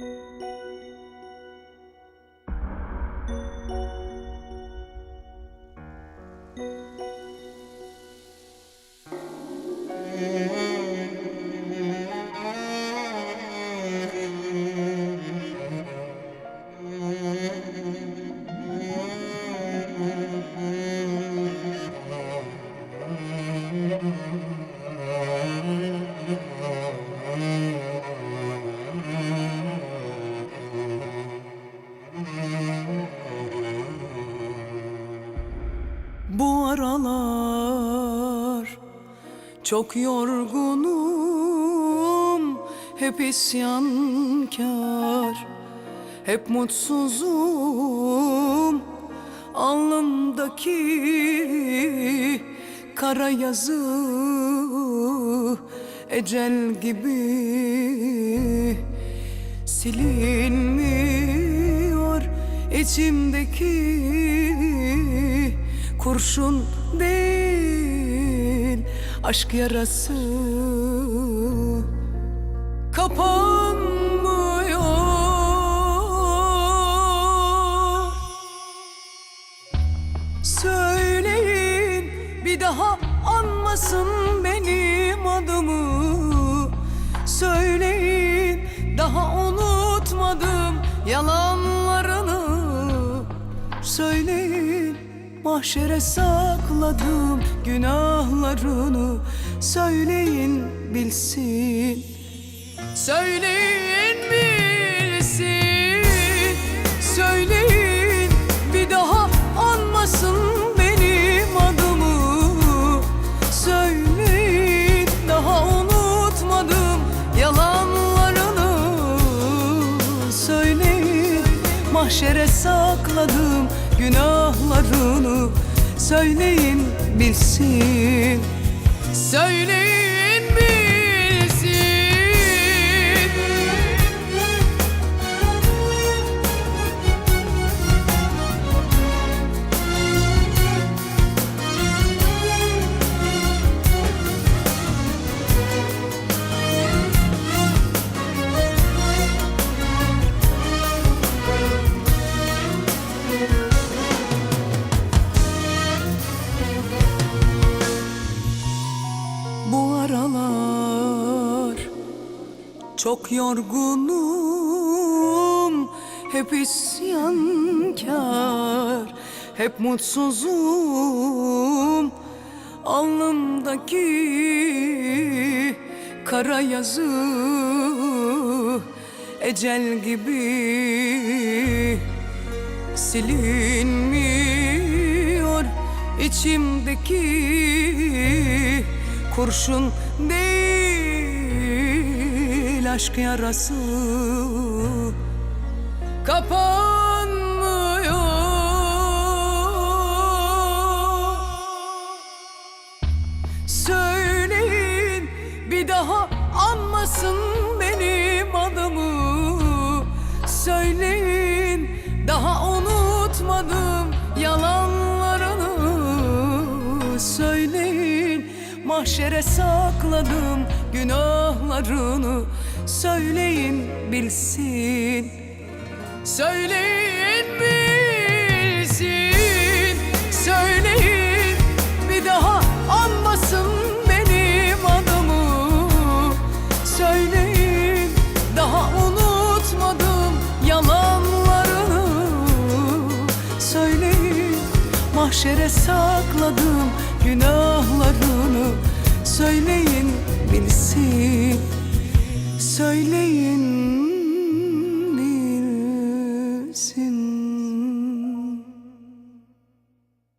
you. Aralar çok yorgunum Hep isyankar Hep mutsuzum Alnımdaki kara yazı Ecel gibi silinmiyor. İçimdeki kurşun değil aşk yarası kapanmıyor. Söyleyin bir daha anmasın benim mahşere sakladım günahlarını. Söyleyin bilsin. Söyleyin bilsin. Söyleyin bir daha anmasın benim adımı. Söyleyin daha unutmadım yalanlarını. Söyleyin mahşere sakladım günahlarını Söyleyin bilsin. Söyleyin çok yorgunum. Hep isyankar Hep mutsuzum. Alnımdaki kara yazı Ecel gibi silinmiyor. İçimdeki kurşun değil aşk yarası kapanmıyor. Söyleyin bir daha anmasın benim adımı. Söyleyin daha unutmadım mahşere sakladım günahlarını. Söyleyin bilsin. Söyleyin bilsin. Söyleyin bir daha anmasın benim adımı. Söyleyin daha unutmadım yalanlarını. Söyleyin mahşere sakladım günahlarını Söyleyin bilsin Söyleyin bilsin